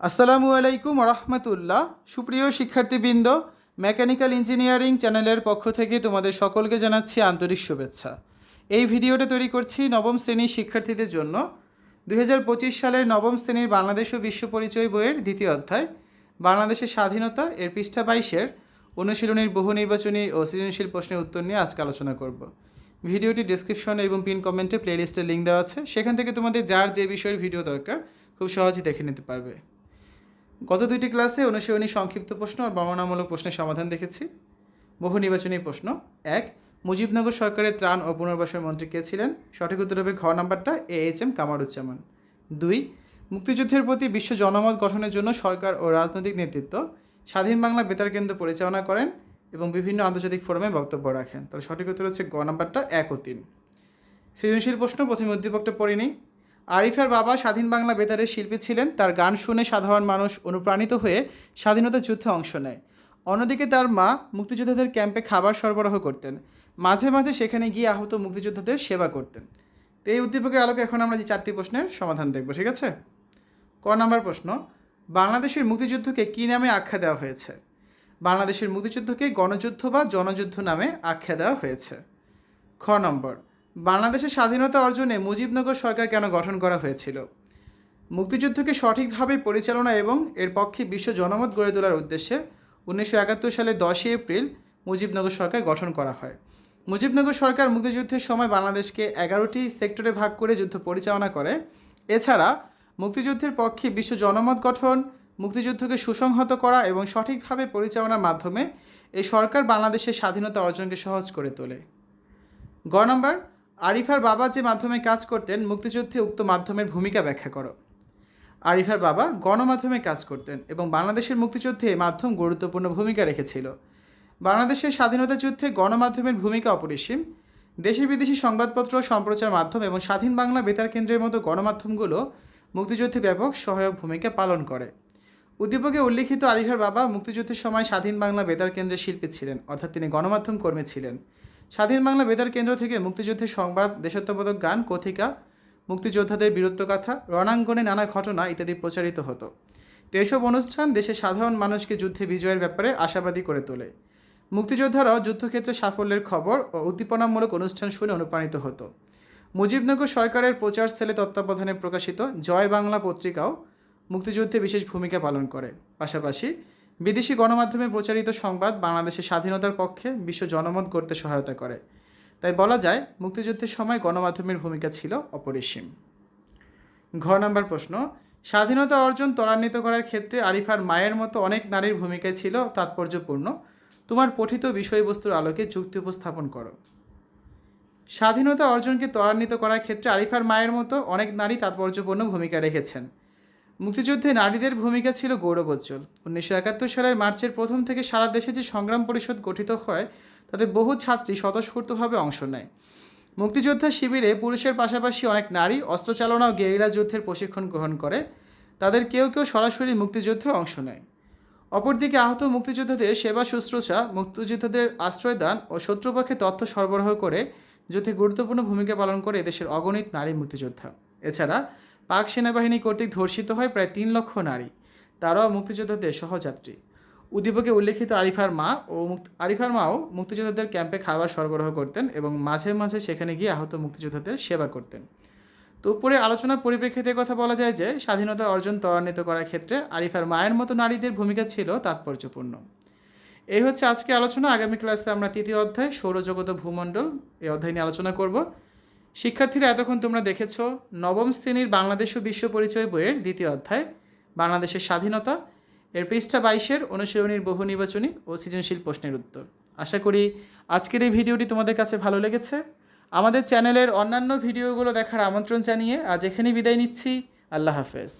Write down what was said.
আসসালামু আলাইকুম রহমতুল্লাহ। সুপ্রিয় শিক্ষার্থীবৃন্দ, মেকানিক্যাল ইঞ্জিনিয়ারিং চ্যানেলের পক্ষ থেকে তোমাদের সকলকে জানাচ্ছি আন্তরিক শুভেচ্ছা। এই ভিডিওটা তৈরি করছি নবম শ্রেণির শিক্ষার্থীদের জন্য। দু হাজার পঁচিশ সালের নবম শ্রেণির বাংলাদেশ ও বিশ্ব পরিচয় বইয়ের দ্বিতীয় অধ্যায়, বাংলাদেশের স্বাধীনতা এর পৃষ্ঠা বাইশের অনুশীলনীর বহু নির্বাচনী ও সৃজনশীল প্রশ্নের উত্তর নিয়ে আজকে আলোচনা করব। ভিডিওটি ডিসক্রিপশনে এবং পিন কমেন্টে প্লেলিস্টের লিঙ্ক দেওয়া আছে। সেখান থেকে তোমাদের যার যে বিষয়ের ভিডিও দরকার, খুব সহজেই দেখে নিতে পারবে। গত দুইটি ক্লাসে অনুশীলনী সংক্ষিপ্ত প্রশ্ন আর বর্ণনামূলক প্রশ্নের সমাধান দেখেছি। বহু নির্বাচনী প্রশ্ন। এক, মুজিবনগর সরকারের ত্রাণ ও পুনর্বাসন মন্ত্রী কে ছিলেন? সঠিক উত্তর হবে ঘ নাম্বারটা এ এইচ এম কামারুজ্জামান। দুই, মুক্তিযুদ্ধের প্রতি বিশ্ব জনমত গঠনের জন্য সরকার ও রাজনৈতিক নেতৃত্ব, স্বাধীন বাংলা বেতার কেন্দ্র পরিচালনা করেন এবং বিভিন্ন আন্তর্জাতিক ফোরামে বক্তব্য রাখেন। তাহলে সঠিক উত্তর হচ্ছে গ নাম্বারটা এক ও তিন। সৃজনশীল প্রশ্ন প্রথমে উদ্দীপকটা পড়িনি আরিফার বাবা স্বাধীন বাংলা বেতারের শিল্পী ছিলেন। তার গান শুনে সাধারণ মানুষ অনুপ্রাণিত হয়ে স্বাধীনতা যুদ্ধে অংশ নেয়। অন্যদিকে তার মা মুক্তিযোদ্ধাদের ক্যাম্পে খাবার সরবরাহ করতেন। মাঝে মাঝে সেখানে গিয়ে আহত মুক্তিযোদ্ধাদের সেবা করতেন। তো এই উদ্দীপকের আলোকে এখন আমরা যে চারটি প্রশ্নের সমাধান দেখব, ঠিক আছে? ক নম্বর প্রশ্ন, বাংলাদেশের মুক্তিযুদ্ধকে কী নামে আখ্যা দেওয়া হয়েছে? বাংলাদেশের মুক্তিযুদ্ধকে গণযুদ্ধ বা জনযুদ্ধ নামে আখ্যা দেওয়া হয়েছে। খ নম্বর বাংলাদেশের স্বাধীনতা অর্জনে মুজিবনগর সরকার কেন গঠন করা হয়েছিল? মুক্তিযুদ্ধকে সঠিকভাবে পরিচালনা এবং এর পক্ষে বিশ্ব জনমত গড়ে তোলার উদ্দেশ্যে উনিশশো একাত্তর সালের দশই এপ্রিল মুজিবনগর সরকার গঠন করা হয়। মুজিবনগর সরকার মুক্তিযুদ্ধের সময় বাংলাদেশকে এগারোটি সেক্টরে ভাগ করে যুদ্ধ পরিচালনা করে। এছাড়া মুক্তিযুদ্ধের পক্ষে বিশ্ব জনমত গঠন, মুক্তিযুদ্ধকে সুসংহত করা এবং সঠিকভাবে পরিচালনার মাধ্যমে এই সরকার বাংলাদেশের স্বাধীনতা অর্জনকে সহজ করে তোলে। গ নম্বর আরিফার বাবা যে মাধ্যমে কাজ করতেন, মুক্তিযুদ্ধে উক্ত মাধ্যমের ভূমিকা ব্যাখ্যা করো। আরিফার বাবা গণমাধ্যমে কাজ করতেন এবং বাংলাদেশের মুক্তিযুদ্ধে মাধ্যম গুরুত্বপূর্ণ ভূমিকা রেখেছিল। বাংলাদেশের স্বাধীনতা যুদ্ধে গণমাধ্যমের ভূমিকা অপরিসীম। দেশি বিদেশি সংবাদপত্র সম্প্রচার মাধ্যম এবং স্বাধীন বাংলা বেতার কেন্দ্রের মতো গণমাধ্যমগুলো মুক্তিযুদ্ধে ব্যাপক সহায়ক ভূমিকা পালন করে। উদ্দীপকে উল্লিখিত আরিফার বাবা মুক্তিযুদ্ধের সময় স্বাধীন বাংলা বেতার কেন্দ্রের শিল্পী ছিলেন, অর্থাৎ তিনি গণমাধ্যম কর্মী ছিলেন। স্বাধীন বাংলা বেতার কেন্দ্র থেকে মুক্তিযুদ্ধের সংবাদ দেশাত্মবোধক গান, কথিকা, মুক্তিযোদ্ধাদের বীরত্বগাথা রণাঙ্গনে নানা ঘটনা ইত্যাদি প্রচারিত হতো। তো এসব অনুষ্ঠান দেশের সাধারণ মানুষকে যুদ্ধে বিজয়ের ব্যাপারে আশাবাদী করে তোলে। মুক্তিযোদ্ধারাও যুদ্ধক্ষেত্রে সাফল্যের খবর ও উদ্দীপনামূলক অনুষ্ঠান শুনে অনুপ্রাণিত হতো। মুজিবনগর সরকারের প্রচার সেলে তত্ত্বাবধানে প্রকাশিত জয় বাংলা পত্রিকাও মুক্তিযুদ্ধে বিশেষ ভূমিকা পালন করে। পাশাপাশি বিদেশি গণমাধ্যমে প্রচারিত সংবাদ বাংলাদেশের স্বাধীনতার পক্ষে বিশ্ব জনমত করতে সহায়তা করে। তাই বলা যায়, মুক্তিযুদ্ধের সময় গণমাধ্যমের ভূমিকা ছিল অপরিসীম। ঘ নম্বর প্রশ্ন, স্বাধীনতা অর্জন ত্বরান্বিত করার ক্ষেত্রে আরিফার মায়ের মতো অনেক নারীর ভূমিকা ছিল তাৎপর্যপূর্ণ। তোমার পঠিত বিষয়বস্তুর আলোকে যুক্তি উপস্থাপন করো। স্বাধীনতা অর্জনকে ত্বরান্বিত করার ক্ষেত্রে আরিফার মায়ের মতো অনেক নারী তাৎপর্যপূর্ণ ভূমিকা রেখেছেন। মুক্তিযুদ্ধে নারীদের ভূমিকা ছিল গৌরবোজ্জ্বল উনিশশো একাত্তর সালের মার্চের প্রথম থেকে সারা দেশে যে সংগ্রাম পরিষদ গঠিত হয়, তাতে বহু ছাত্রী স্বতঃস্ফূর্তভাবে অংশ নেয়। মুক্তিযোদ্ধা শিবিরে পুরুষের পাশাপাশি অনেক নারী অস্ত্রচালনা ও গেরিলা যুদ্ধের প্রশিক্ষণ গ্রহণ করে। তাদের কেউ কেউ সরাসরি মুক্তিযুদ্ধে অংশ নেয়। অপরদিকে আহত মুক্তিযোদ্ধাদের সেবা শুশ্রূষা, মুক্তিযোদ্ধাদের আশ্রয়দান ও শত্রুপক্ষে তথ্য সরবরাহ করে যুদ্ধে গুরুত্বপূর্ণ ভূমিকা পালন করে এদেশের অগণিত নারী মুক্তিযোদ্ধা। এছাড়া পাক সেনাবাহিনী কর্তৃক ধর্ষিত হয় প্রায় তিন লক্ষ নারী। তারাও মুক্তিযোদ্ধাদের সহযাত্রী। উদ্দীপকে উল্লেখিত আরিফার মা ও আরিফার মাও মুক্তিযোদ্ধাদের ক্যাম্পে খাবার সরবরাহ করতেন এবং মাঝে মাঝে সেখানে গিয়ে আহত মুক্তিযোদ্ধাদের সেবা করতেন। তো উপরে আলোচনার পরিপ্রেক্ষিতে কথা বলা যায় যে, স্বাধীনতা অর্জন ত্বরান্বিত করার ক্ষেত্রে আরিফার মায়ের মতো নারীদের ভূমিকা ছিল তাৎপর্যপূর্ণ। এই হচ্ছে আজকে আলোচনা। আগামী ক্লাসে আমরা তৃতীয় অধ্যায় সৌরজগত ভূমণ্ডল এই অধ্যায় নিয়ে আলোচনা করব। শিক্ষার্থীরা, এতক্ষণ তোমরা দেখেছ নবম শ্রেণির বাংলাদেশ ও বিশ্ব পরিচয় বইয়ের দ্বিতীয় অধ্যায়, বাংলাদেশের স্বাধীনতা। এর পৃষ্ঠা বাইশের অনুশীলনীর বহু নির্বাচনী ও সৃজনশীল প্রশ্নের উত্তর। আশা করি আজকের এই ভিডিওটি তোমাদের কাছে ভালো লেগেছে। আমাদের চ্যানেলের অন্যান্য ভিডিওগুলো দেখার আমন্ত্রণ জানিয়ে আজ এখানেই বিদায় নিচ্ছি। আল্লাহ হাফেজ।